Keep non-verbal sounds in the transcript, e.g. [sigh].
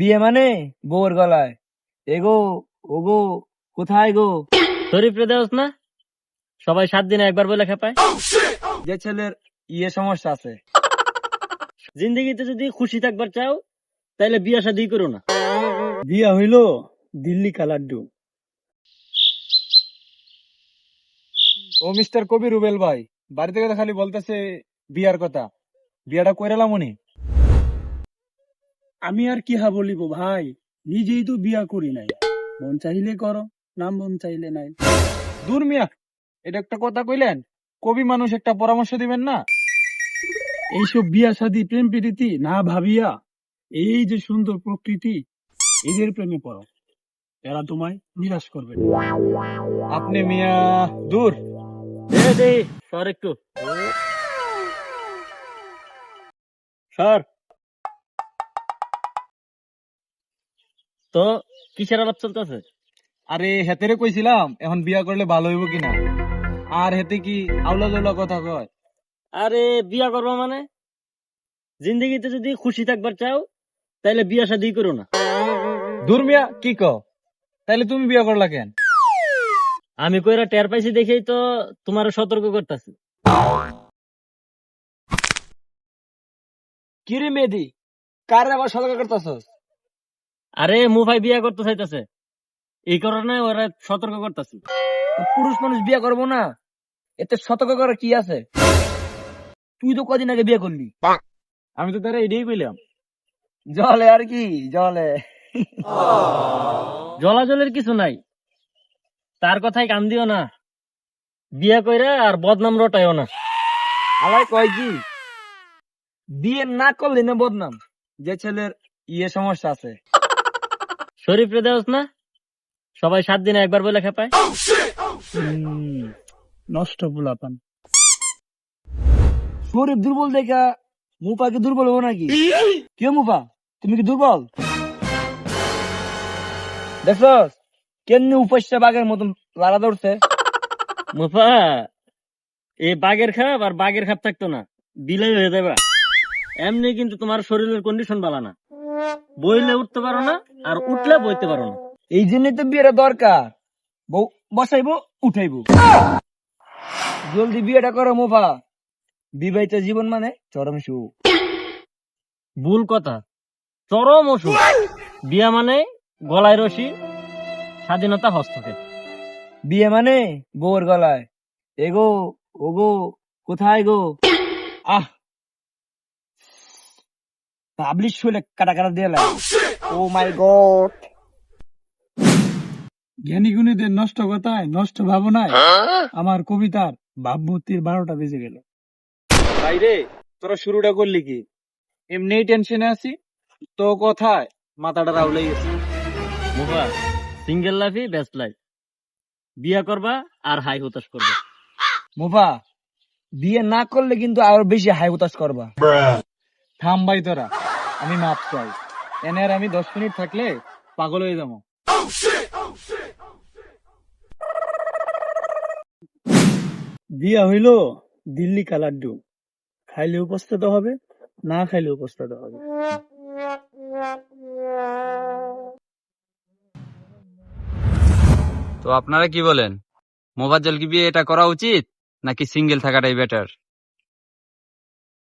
বিয়ে মানে বউর গলায়। এগো ওগো কোথায় গো? শরীফ রে দেওস না? সবাই সাত দিনে একবার বলে খেপায়। যে ছেলের ইয়ে সমস্যা আছে। [laughs] জিন্দগিতে যদি খুশি থাকবার চাও তাহলে বিয়া শাদি করো না। বিয়া হইল দিল্লি কালাড্ডু ও মিস্টার কবি রুবেল ভাই বাড়ি থেকে তো খালি বলতেছে বিয়ার কথা। বিয়াটা কইরালাম উনি আমি আর কি হা বলিব ভাই? নিজেই তো বিয়া করি নাই। মন চাইলে করো না মন চাইলে নাই। দূর মিয়া এটা একটা কথা কইলেন? কবি মানুষ একটা পরামর্শ দিবেন না? এইসব বিয়া শাদি প্রেম প্রীতি না ভাবিয়া এই যে সুন্দর প্রকৃতি এদের প্রেমে পড়ো। এরা তোমায় নিরাশ করবে আপনি মিয়া দূর। দে দে সর একটু। সর তো কিসের আলাপ চলতেছে? আরে হেতেরে কইছিলাম এখন বিয়া করলে ভালো হইব কিনা? আর হেতে কি আউলা জৌলা কথা কয়? আরে বিয়া করবা মানে? জিন্দগিতে যদি খুশি থাকবার চাও তাহলে বিয়া শাদি করো না। দূর মিয়া কি ক তাইলে তুমি বিয়া করলা কেন? আমি কইরা টের পাইছি দেখেই তো তোমার সতর্ক করতেছি। কিরে মেদি কার আবার সতর্ক করতেছস? আরে মুফাই বিয়া করতে চাইতেছে। এই কারণে ওরা সতর্ক করতেছি। পুরুষ মানুষ বিয়া করব না, এতে সতর্ক করার কি আছে? তুই তো কদিন আগে বিয়ে করলি। আমি তো তারা এটাই কইলাম। জলে আর কি, জলে। জলাজলের কিছু নাই। তার কথাই কান দিও না। বিয়া কইরা আর বদনাম রটাইও না। আমার কয় কি? বিয়ে না করলে না বদনাম। যে ছেলের ইয়ে সমস্যা আছে। শরীফ রে দেওস না? সবাই সাত দিনে একবার বলে খেপায়। হুম, নষ্ট পোলাপান শরীর দুর্বল দেখা মুফাকে দুর্বল হব নাকি? কে মুফা? তুমি কি দুর্বল? দেখছস? কেমনি উপাস্যা বাঘের মতন লাড়া দৌড়ছে মুফা এই বাঘের খাপ আর বাঘের খাপ থাকতো না। বিলাই হয়ে যাবে। এমনি কিন্তু তোমার শরীরের কন্ডিশন ভালো না। বইলে উঠতে পারো না আর উঠলে বইতে পারো না। এই জন্যই তো বিয়েটা দরকার। বউ বসাইবো, উঠাইবো। জলদি বিয়েটা করো মুফা। বিবাহিত জীবন মানে চরম সুখ। ভুল কথা। চরম ওষুধ বিয়া মানে গলায় রশি, স্বাধীনতা হস্তক্ষেপ। বিয়ে মানে বউর গলায়। এগো, ওগো, কোথায় গো? আহ! পাবলিশ হলে কাটা কাটা দিয়ে লাগে। ও মাই গড জ্ঞানী গুণীদের নষ্ট কথায় নষ্ট ভাবনায় আমার কবিতার ভাবমূর্তির বারোটা বেজে গেল। বাইরে তোরা শুরুটা করলি কি? এমনিই টেনশনে আছি তো কথায় মাথাটা রাউলাই গেছে। মুফা সিঙ্গেল লাইফই বেস্ট লাইফ বিয়া করবা আর হাই হতাশ করবা। মুফা বিয়ে না করলে কিন্তু আরও বেশি হাই হতাশ করবা। থাম ভাই তোরা। আমি মাপ চাই। এনে আর আমি দশ মিনিট থাকলে পাগল হয়ে যাব। বিয়া হইল দিল্লি কালাড্ডু খাইলে উপস্থিত হবে, না খাইলে উপস্থিত হবে। তো আপনারা কি বলেন? মোবাজ্জল কি বিয়ে এটা করা উচিত, নাকি সিঙ্গেল থাকাটাই বেটার